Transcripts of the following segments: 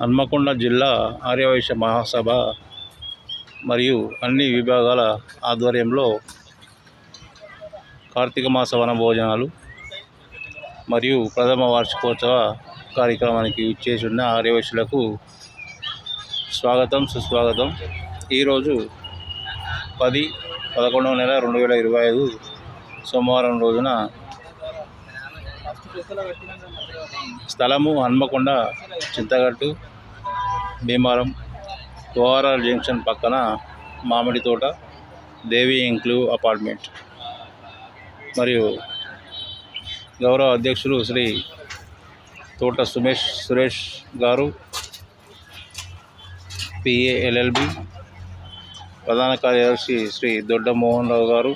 హన్మకొండ జిల్లా ఆర్యవైశ్య మహాసభ మరియు అన్ని విభాగాల ఆధ్వర్యంలో కార్తీక మాస వన భోజనాలు మరియు ప్రథమ వార్షికోత్సవ కార్యక్రమానికి ఇచ్చేసి ఉన్న ఆర్యవైశ్యులకు స్వాగతం సుస్వాగతం. ఈరోజు పది పదకొండవ నెల రెండు వేల ఇరవై ఐదు సోమవారం రోజున స్థలము హన్మకొండ చింతగట్టు భీమారం ఓఆర్ఆర్ జంక్షన్ పక్కన మామిడి తోట దేవి ఇంక్లూవ్ అపార్ట్మెంట్. మరియు గౌరవ అధ్యక్షులు శ్రీ తోట సుమేష్ సురేష్ గారు పిఏ ఎల్ఎల్బి ప్రధాన కార్యదర్శి శ్రీ దొడ్డ మోహన్ రావు గారు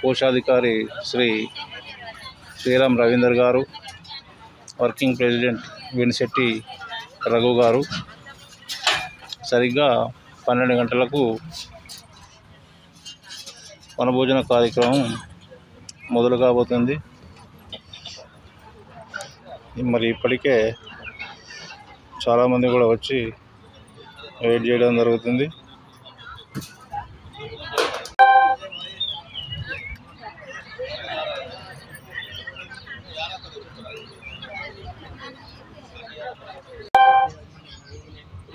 కోశాధికారి శ్రీ శ్రీరామ్ రవీందర్ గారు వర్కింగ్ ప్రెసిడెంట్ వినిశెట్టి రఘు గారు. సరిగ్గా పన్నెండు గంటలకు వనభోజన కార్యక్రమం మొదలు కాబోతుంది. మరి ఇప్పటికే చాలామంది కూడా వచ్చి వెయిట్ చేయడం జరుగుతుంది.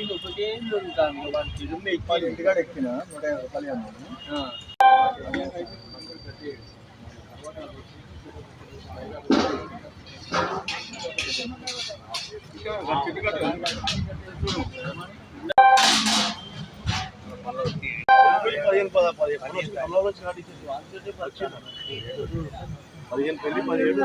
కిలో ఏం దొరుకుతాను వన్ కిలో ఇంటికాడ ఎక్కిన నూట యాభై పదిహేను పద పదిహేను పదిహేను పెళ్ళి పదిహేడు.